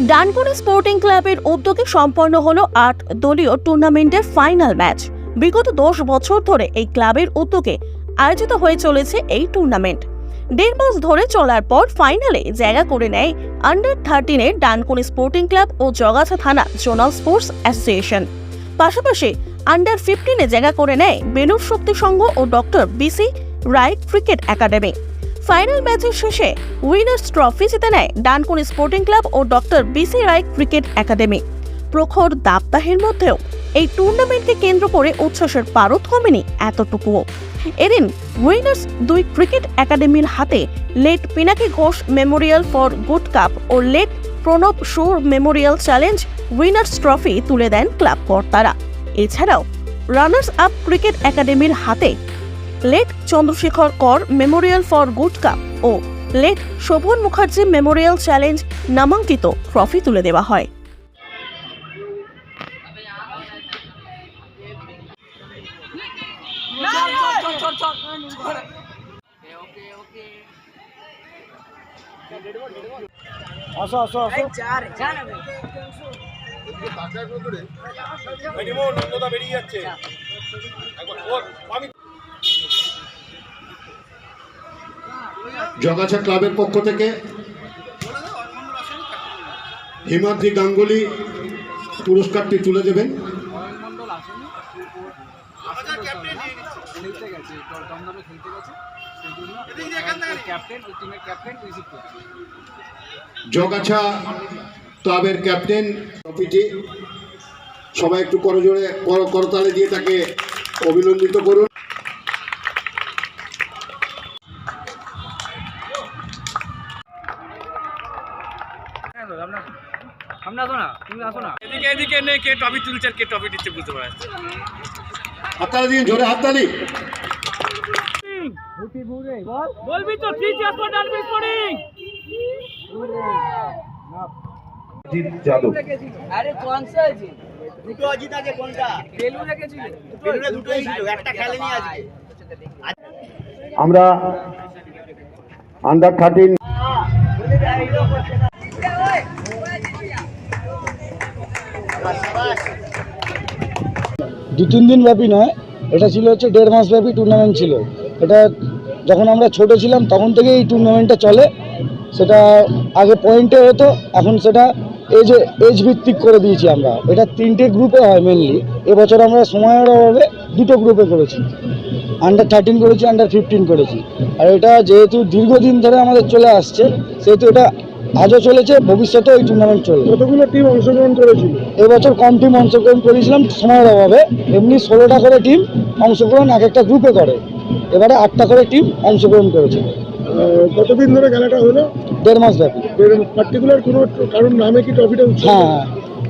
Dankuni sporting ক্লাবের উদ্যোগে সম্পন্ন হলো আট দলীয় টুর্নামেন্টের ফাইনাল ম্যাচ। বিগত দশ বছর ধরে এই ক্লাবের উদ্যোগে আয়োজিত হয়ে চলেছে এই টুর্নামেন্ট। দেড় মাস ধরে চলার পর ফাইনালে জায়গা করে নেয় আন্ডার থার্টিনের ডানকুনি স্পোর্টিং ক্লাব ও Jagachha Thana zonal sports association. পাশাপাশি আন্ডার ফিফটিনে জায়গা করে নেয় বেলুর শক্তি সংঘ ও doctor BC Roy cricket academy. Final ম্যাচের শেষে উইনার্স ট্রফি জিতে নেয় ডানকুনি স্পোর্টিং ক্লাব ও doctor BC Roy cricket academy. প্রখর দাবদাহের মধ্যেও এই টুর্নামেন্টকে কেন্দ্র করে উচ্ছ্বাসের পারদ কমেনি এতটুকুও। এদিন উইনার্স দুই ক্রিকেট একাডেমির হাতে late Pinaki Ghosh memorial for good cup O late Pranab Sur memorial challenge winners trophy তুলে দেন ক্লাব কর্তারা। এছাড়াও রানার্স আপ ক্রিকেট একাডেমির হাতে late Chandrashekhar Kar memorial for good cup O late Shovan Mukherjee memorial challenge নামাঙ্কিত trophy তুলে দেওয়া হয়। আসো আসো আসো। জগাছা ক্লাবের পক্ষ থেকে হিমাদ্রি গাঙ্গুলি পুরস্কারটি তুলে দেবেন। জগাছা ক্লাবের ক্যাপ্টেন ট্রফিটি। সবাই একটু করজোড়ে কর- করতালে দিয়ে তাকে অভিনন্দিত করুন। তুমি আসো না। এদিকে এদিকে নেই কে টপি তুলছে কে টপি দিচ্ছে বুঝতে পারা যাচ্ছে হাততালি দিন জোরে হাততালি। বলবি তো থ্রি চেয়ার ফর ডানবি স্পোর্টিং আরে কোন সা আছে দুটো অজিত আছে কোনটা? বেলুন রেখেছিল বেলুনে দুটোই ছিল একটা খেলেনি আজকে। আমরা আন্ডার থার্টিন দু, তিন দিন ব্যাপী নয়। এটা ছিল হচ্ছে দেড় মাস ব্যাপী টুর্নামেন্ট ছিল। এটা যখন আমরা ছোট ছিলাম, তখন থেকে এই টুর্নামেন্টটা চলে। সেটা আগে পয়েন্টে হতো, এখন সেটা এজ এজ ভিত্তিক করে দিয়েছি আমরা। এটা তিনটে গ্রুপে হয় মেনলি এবছর আমরা সময়ের অভাবে দুটো গ্রুপে করেছি। আন্ডার থার্টিন করেছি আন্ডার ফিফটিন করেছি। আর এটা যেহেতু দীর্ঘদিন ধরে আমাদের চলে আসছে, সেহেতু এটা আজও চলেছে ভবিষ্যতে ওই টুর্নামেন্ট চলবে। কতগুলো টিম অংশগ্রহণ করেছিল? এবছর কম টিম অংশগ্রহণ করেছিলাম সময়ের অভাবে। এমনি ষোলোটা করে টিম অংশগ্রহণ এক একটা গ্রুপে করে। এবারে আটটা করে টিম অংশগ্রহণ করেছে। কতদিন ধরে খেলাটা হলো? দেড় মাস ব্যাপী। পার্টিকুলার কোনো কারণ নামে কি ট্রফিটা হ্যাঁ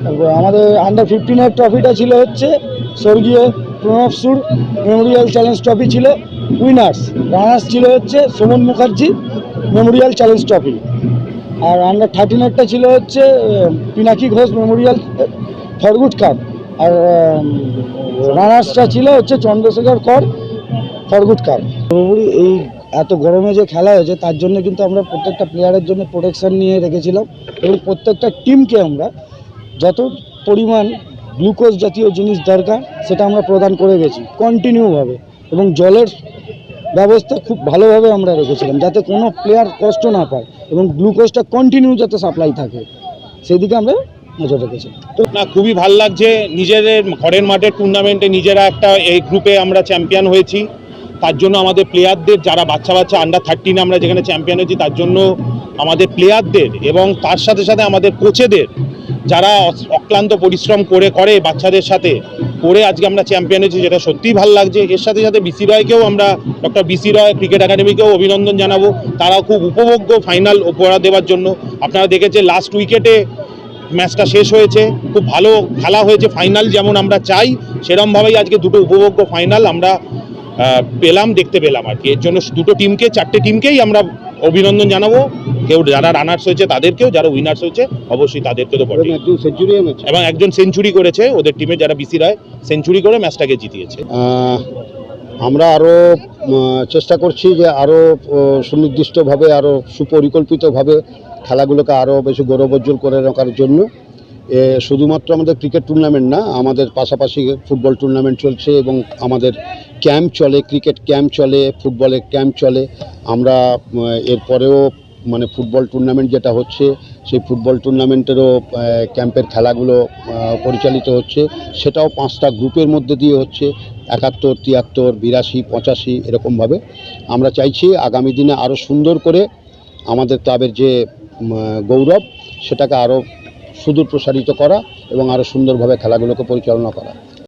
তারপর আমাদের আন্ডার ফিফটিনের ট্রফিটা ছিল হচ্ছে স্বর্গীয় Pranab Sur memorial challenge trophy ছিল। উইনার্স রানার্স ছিল হচ্ছে Soman Mukherjee memorial challenge trophy আর আন্ডার থার্টিনেরটা ছিল হচ্ছে Pinaki Ghosh memorial for good cup. আর রানার্সটা ছিল হচ্ছে চন্দ্রশেখর কর ফরগুড কাপ। পুরোপুরি এই এত গরমে যে খেলা হয়েছে, তার জন্য কিন্তু আমরা প্রত্যেকটা প্লেয়ারের জন্য প্রোটেকশন নিয়ে রেখেছিলাম। এবং প্রত্যেকটা টিমকে আমরা যত পরিমাণ গ্লুকোজ জাতীয় জিনিস দরকার, সেটা আমরা প্রদান করে গেছি কন্টিনিউভাবে এবং জলের ব্যবস্থা খুব ভালোভাবে আমরা রেখেছিলাম, যাতে কোনো প্লেয়ার কষ্ট না পায় এবং গ্লুকোজটা কন্টিনিউ যাতে সাপ্লাই থাকে, সেদিকে আমরা নজর রেখেছি না, খুবই ভালো লাগছে, নিজেদের ঘরের মাঠের টুর্নামেন্টে নিজেরা একটা এই গ্রুপে আমরা চ্যাম্পিয়ন হয়েছি, তার জন্য আমাদের প্লেয়ারদের যারা বাচ্চা বাচ্চা আন্ডার থার্টিনে আমরা যেখানে চ্যাম্পিয়ন হয়েছি, তার জন্য আমাদের প্লেয়ারদের এবং তার সাথে সাথে আমাদের কোচেদের যারা অক্লান্ত পরিশ্রম করে করে বাচ্চাদের সাথে, করে আজকে আমরা চ্যাম্পিয়ন হয়েছি, যেটা সত্যিই ভালো লাগছে। এর সাথে সাথে বিসি রয়কেও আমরা ডক্টর বিসি রয় ক্রিকেট একাডেমিকেও অভিনন্দন জানাব। তারা খুব উপভোগ্য ফাইনাল উপহার দেওয়ার জন্য। আপনারা দেখেছেন লাস্ট উইকেটে ম্যাচটা শেষ হয়েছে। খুব ভালো খেলা হয়েছে ফাইনাল যেমন আমরা চাই, সেরমভাবেই আজকে দুটো উপভোগ্য ফাইনাল আমরা পেলাম, দেখতে পেলাম আর কি। এর জন্য দুটো টিমকে চারটে টিমকেই আমরা অভিনন্দন জানাব। কেউ যারা রানার্স হয়েছে তাদেরকেও যারা উইনার্স হয়েছে অবশ্যই তাদেরকে তো বটেই। সেঞ্চুরি এবং একজন সেঞ্চুরি করেছে ওদের টিমে যারা বিসি রায় সেঞ্চুরি করে ম্যাচটাকে জিতিয়েছে। আমরা আরও চেষ্টা করছি যে আরও সুনির্দিষ্টভাবে আরও সুপরিকল্পিতভাবে খেলাগুলোকে আরও বেশি গৌরবোজ্জ্বল করে রাখার জন্য। এ শুধুমাত্র আমাদের ক্রিকেট টুর্নামেন্ট না আমাদের পাশাপাশি ফুটবল টুর্নামেন্ট চলছে এবং আমাদের ক্যাম্প চলে, ক্রিকেট ক্যাম্প চলে, ফুটবলের ক্যাম্প চলে। আমরা এরপরেও মানে ফুটবল টুর্নামেন্ট যেটা হচ্ছে, সেই ফুটবল টুর্নামেন্টেরও ক্যাম্পের খেলাগুলো পরিচালিত হচ্ছে। সেটাও পাঁচটা গ্রুপের মধ্যে দিয়ে হচ্ছে, একাত্তর, তিয়াত্তর, বিরাশি, পঁচাশি, এরকমভাবে। আমরা চাইছি আগামী দিনে আরও সুন্দর করে আমাদের ক্লাবের যে গৌরব, সেটাকে আরও সুদূর প্রসারিত করা এবং আরও সুন্দরভাবে খেলাগুলোকে পরিচালনা করা।